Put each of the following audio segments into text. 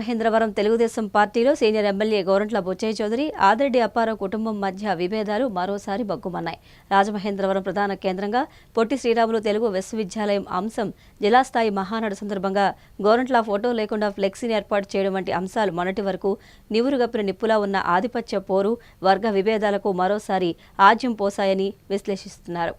మహేంద్రవరం తెలుగుదేశం పార్టీలో senior MLA Gorantla Butchaiah Chowdary Adireddy Apparao కుటుంబం మధ్య విభేదాలు మరోసారి బగ్గుమన్నాయి. రాజమహేంద్రవరం ప్రధాన కేంద్రంగా పొట్టి శ్రీరాములు తెలుగు విశ్వవిద్యాలయం అంశం జిల్లాస్థాయి మహానాడు సందర్భంగా గోరంట్ల ఫోటో లేకుండా ఫ్లెక్సీని ఏర్పాటు చేయడం వంటి అంశాలు మొన్నటి వరకు నివురుగప్పిన నిప్పులా ఉన్న ఆధిపత్య పోరు వర్గ విభేదాలకు మరోసారి ఆజ్యం పోసాయని విశ్లేషిస్తున్నారు.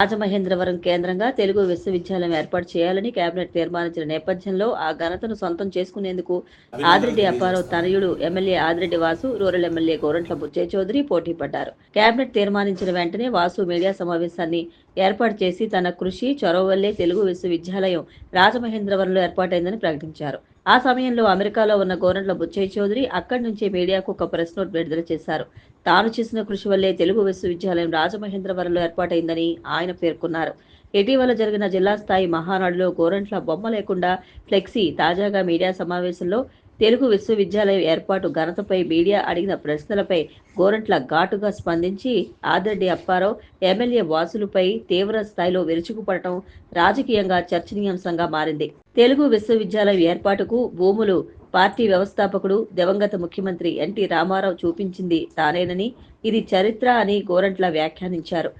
రాజమహేంద్రవరం కేంద్రంగా తెలుగు విశ్వవిద్యాలయం ఏర్పాటు చేయాలని కేబినెట్ తీర్మానించిన నేపథ్యంలో ఆ ఘనతను సొంతం చేసుకునేందుకు ఆదిరెడ్డి అప్పారావు తనయుడు MLA Adireddy Vasu rural MLA Gorantla Butchaiah Chowdary పోటీ పడ్డారు కేబినెట్ తీర్మానించిన వెంటనే వాసు మీడియా సమావేశాన్ని ఏర్పాటు చేసి తన కృషి చొరవ వల్లే తెలుగు విశ్వవిద్యాలయం రాజమహేంద్రవరంలో ఏర్పాటైందని ప్రకటించారు. ఆ సమయంలో అమెరికాలో ఉన్న గోరంట్ల బుచ్చయ్య చౌదరి అక్కడి నుంచి మీడియాకు ఒక ప్రెస్ నోట్ విడుదల చేశారు. తాను చేసిన కృషి వల్లే తెలుగు విశ్వవిద్యాలయం రాజమహేంద్రవరంలో ఏర్పాటైందని ఆయన పేర్కొన్నారు. ఇటీవల జరిగిన జిల్లా స్థాయి మహానాడులో గోరంట్ల బొమ్మ లేకుండా ఫ్లెక్సీ తాజాగా మీడియా సమావేశంలో తెలుగు విశ్వవిద్యాలయం ఏర్పాటు ఘనతపై మీడియా అడిగిన ప్రశ్నలపై గోరంట్ల ఘాటుగా స్పందించి ఆదిరెడ్డి అప్పారావు ఎమ్మెల్యే వాసులపై తీవ్ర స్థాయిలో విరుచుకుపడటం రాజకీయంగా చర్చనీయాంశంగా మారింది. తెలుగు విశ్వవిద్యాలయం ఏర్పాటుకు భూములు పార్టీ వ్యవస్థాపకుడు దివంగత ముఖ్యమంత్రి ఎన్టీ రామారావు చూపించింది తానేనని ఇది చరిత్ర అని గోరంట్ల వ్యాఖ్యానించారు.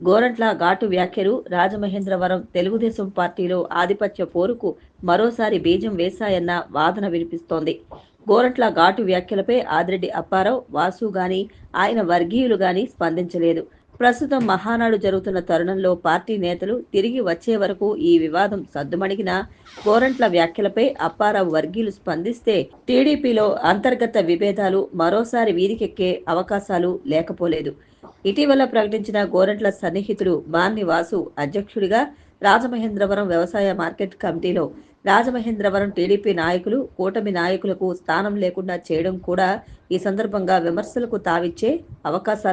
గోరంట్ల ఘాటు వ్యాఖ్యలు రాజమహేంద్రవరం తెలుగుదేశం పార్టీలో ఆధిపత్య పోరుకు మరోసారి బీజం వేశాయన్న వాదన వినిపిస్తోంది. గోరంట్ల ఘాటు వ్యాఖ్యలపై ఆదిరెడ్డి అప్పారావు వాసు గాని ఆయన వర్గీయులు గాని స్పందించలేదు. ప్రస్తుతం మహానాడు జరుగుతున్న తరుణంలో పార్టీ నేతలు తిరిగి వచ్చే వరకు ఈ వివాదం సద్దుమణిగిన గోరంట్ల వ్యాఖ్యలపై అప్పారావు వర్గీయులు స్పందిస్తే టీడీపీలో అంతర్గత విభేదాలు మరోసారి వీధికెక్కే అవకాశాలు లేకపోలేదు. ఇటీవల ప్రకటించిన గోరంట్ల సన్నిహితుడు బాన్ని వాసు అధ్యక్షుడిగా రాజమహేంద్రవరం వ్యవసాయ మార్కెట్ కమిటీలో రాజమహేంద్రవరం టీడీపీ నాయకులు కూటమి నాయకులకు స్థానం లేకుండా చేయడం కూడా ఈ సందర్భంగా విమర్శలకు తావిచ్చే అవకాశాలు